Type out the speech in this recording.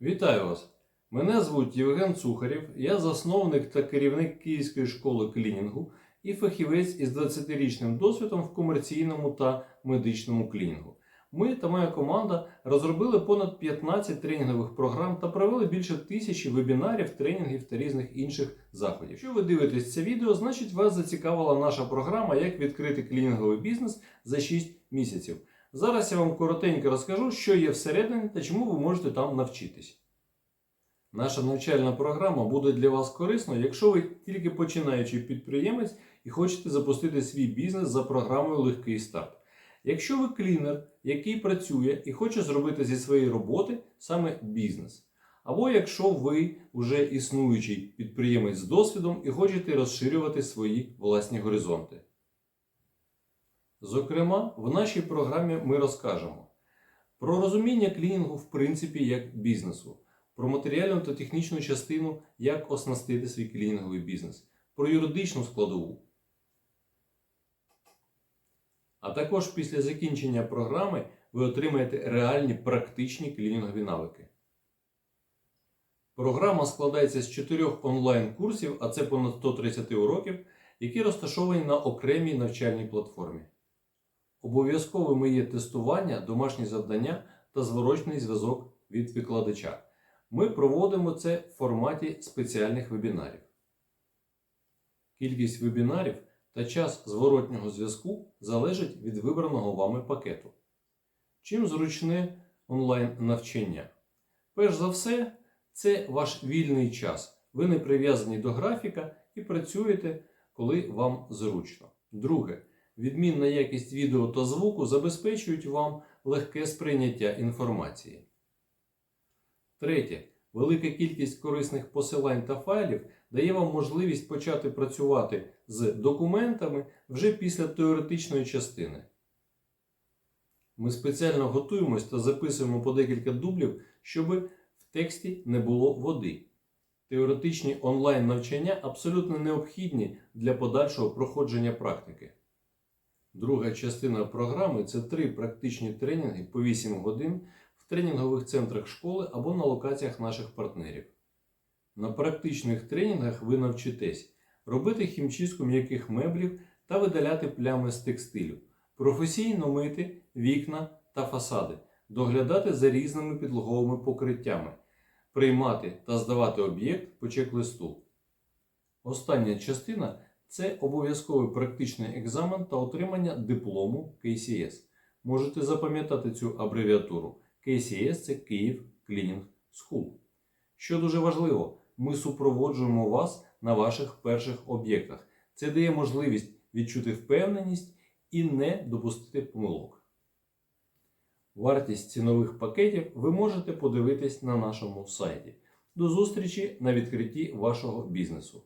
Вітаю вас! Мене звуть Євген Цухарєв, я засновник та керівник Київської школи клінінгу і фахівець із 20-річним досвідом в комерційному та медичному клінінгу. Ми та моя команда розробили понад 15 тренінгових програм та провели більше тисячі вебінарів, тренінгів та різних інших заходів. Якщо ви дивитесь це відео, значить вас зацікавила наша програма Як відкрити клінінговий бізнес за 6 місяців. Зараз я вам коротенько розкажу, що є всередині та чому ви можете там навчитись. Наша навчальна програма буде для вас корисною, якщо ви тільки починаючий підприємець і хочете запустити свій бізнес за програмою Легкий старт. Якщо ви клінер, який працює і хоче зробити зі своєї роботи саме бізнес. Або якщо ви вже існуючий підприємець з досвідом і хочете розширювати свої власні горизонти. Зокрема, в нашій програмі ми розкажемо про розуміння клінінгу в принципі як бізнесу, про матеріальну та технічну частину, як оснастити свій клінінговий бізнес, про юридичну складову. А також після закінчення програми ви отримаєте реальні практичні клінінгові навики. Програма складається з чотирьох онлайн-курсів, а це понад 130 уроків, які розташовані на окремій навчальній платформі. Обов'язковими є тестування, домашні завдання та зворочний зв'язок від викладача. Ми проводимо це в форматі спеціальних вебінарів. Кількість вебінарів та час зворотнього зв'язку залежить від вибраного вами пакету. Чим зручне онлайн навчання? Перш за все, це ваш вільний час. Ви не прив'язані до графіка і працюєте, коли вам зручно. Друге, відмінна якість відео та звуку забезпечують вам легке сприйняття інформації. Третє. Велика кількість корисних посилань та файлів дає вам можливість почати працювати з документами вже після теоретичної частини. Ми спеціально готуємось та записуємо по декілька дублів, щоб в тексті не було води. Теоретичні онлайн навчання абсолютно необхідні для подальшого проходження практики. Друга частина програми це три практичні тренінги по 8 годин в тренінгових центрах школи або на локаціях наших партнерів. На практичних тренінгах ви навчитесь робити хімчистку м'яких меблів та видаляти плями з текстилю, професійно мити вікна та фасади, доглядати за різними підлоговими покриттями, приймати та здавати об'єкт по чек-листу. Остання частина це обов'язковий практичний екзамен та отримання диплому KCS. Можете запам'ятати цю абревіатуру. KCS це Київ Cleaning School. Що дуже важливо, ми супроводжуємо вас на ваших перших об'єктах. Це дає можливість відчути впевненість і не допустити помилок. Вартість цінових пакетів ви можете подивитись на нашому сайті. До зустрічі на відкритті вашого бізнесу.